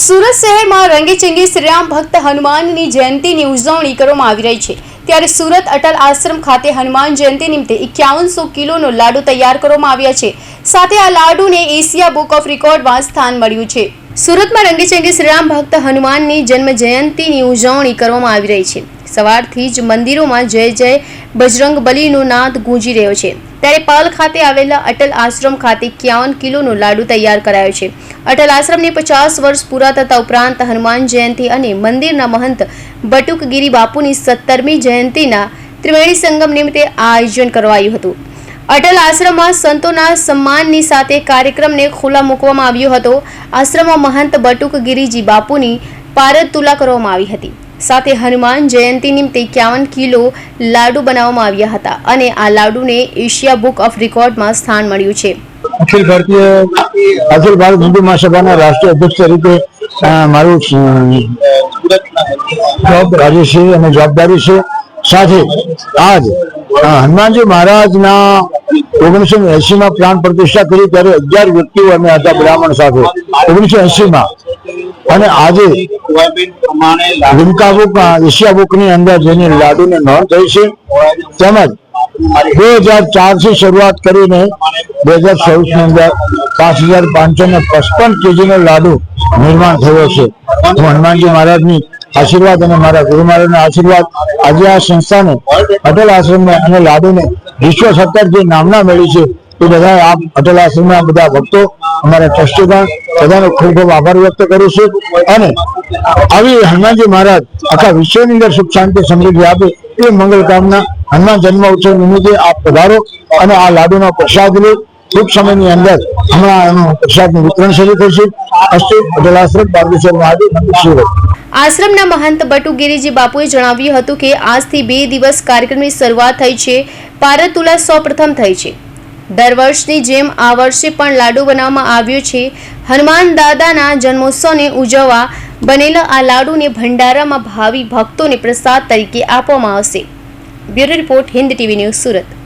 સુરત શહેરમાં રંગેચંગે શ્રીરામ ભક્ત હનુમાનની જયંતીની ઉજવણી કરવામાં આવી રહી છે. ત્યારે સુરત અટલ આશ્રમ ખાતે હનુમાન જયંતિ નિમિત્તે એકાવનસો કિલોનો લાડુ તૈયાર કરવામાં આવ્યા છે. સાથે આ લાડુને એશિયા બુક ઓફ રેકોર્ડમાં સ્થાન મળ્યું છે. સુરતમાં રંગેચંગે શ્રીરામ ભક્ત હનુમાનની જન્મ જયંતિની ઉજવણી કરવામાં આવી રહી છે. સવારથી જ મંદિરોમાં જય જય બજરંગ બલીનો નાદ ગૂંજી રહ્યો છે. ત્યારે પાલ ખાતે આવેલા અટલ આશ્રમ ખાતે ક્યાવન કિલોનો લાડુ તૈયાર કરાયો છે. અટલ આશ્રમને પચાસ વર્ષ પૂરા થતા ઉપરાંત હનુમાન જયંતિ અને મંદિરના મહંત બટુકગીરી બાપુની સત્તરમી જયંતિના ત્રિવેણી સંગમ નિમિત્તે આયોજન કરવાયું હતું. અટલ આશ્રમમાં સંતોના સન્માનની સાથે કાર્યક્રમને ખુલ્લા મૂકવામાં આવ્યો હતો. આશ્રમમાં મહંત બટુક ગિરિજી બાપુની પારદ તુલા કરવામાં આવી હતી. સાથે હનુમાન જયંતિ નિમિત્તે એકાવન કિલો લાડુ બનાવવામાં આવ્યા હતા અને આ લાડુને એશિયા બુક ઓફ રેકોર્ડમાં સ્થાન મળ્યું છે. અખિલ ભારતીય, અખિલ ભારત હિન્દુ મહાસભાના રાષ્ટ્રીય અધ્યક્ષ તરીકે મારું જોબ અને જવાબદારી છે. સાથે આજ હનુમાનજી મહારાજના ઓગણીસો એસી માં પ્રાણ પ્રતિષ્ઠા કરી ત્યારે અગિયાર વ્યક્તિઓ અમે હતા બ્રાહ્મણ સાથે, ઓગણીસો એસી માં અને આજે લિમકા બુક એશિયા બુકની અંદર જેની લાડુની નોંધ થઈ છે, તેમજ બે હજાર ચારથી શરૂઆત કરીને બે હજાર ચોવીસની અંદર પાંચ હજાર પાંચસો ને પચપન કેજી નો લાડુ નિર્માણ થયો છે. હું હનુમાનજી મહારાજની આશીર્વાદ અને મારા ગુરુ મહારાજના આશીર્વાદ આજે આ સંસ્થાને અટલ આશ્રમને અને લાડુને વિશ્વ સત્તર જે નામના મળી છે, એ બધા આ અટલ આશ્રમના બધા ભક્તો, અમારા ટ્રસ્ટીગણ, બધાનો ખૂબ ખૂબ આભાર વ્યક્ત કરું છું. અને આવી હનુમાનજી મહારાજ આખા વિશ્વની અંદર સુખ શાંતિ સમૃદ્ધિ આપે એ મંગલ કામના હનુમાન જન્મ ઉત્સવ નિમિત્તે આપ પધારો અને આ લાડુનો પ્રસાદ લો. ટૂંક સમયની અંદર હમણાં એનું પ્રસાદનું વિતરણ શરૂ થશે. આશ્રમના મહંત બટુગીરીજી બાપુએ જણાવ્યું હતું કે આજથી બે દિવસ કાર્યક્રમની શરૂઆત થઈ છે. પારતુલા સૌ પ્રથમ થઈ છે. દર વર્ષની જેમ આ વર્ષે પણ લાડુ બનાવવામાં આવ્યો છે. હનુમાન દાદાના જન્મોત્સવને ઉજવવા બનેલા આ લાડુને ભંડારામાં ભાવિ ભક્તોને પ્રસાદ તરીકે આપવામાં આવશે. Bureau report Hind TV news Surat.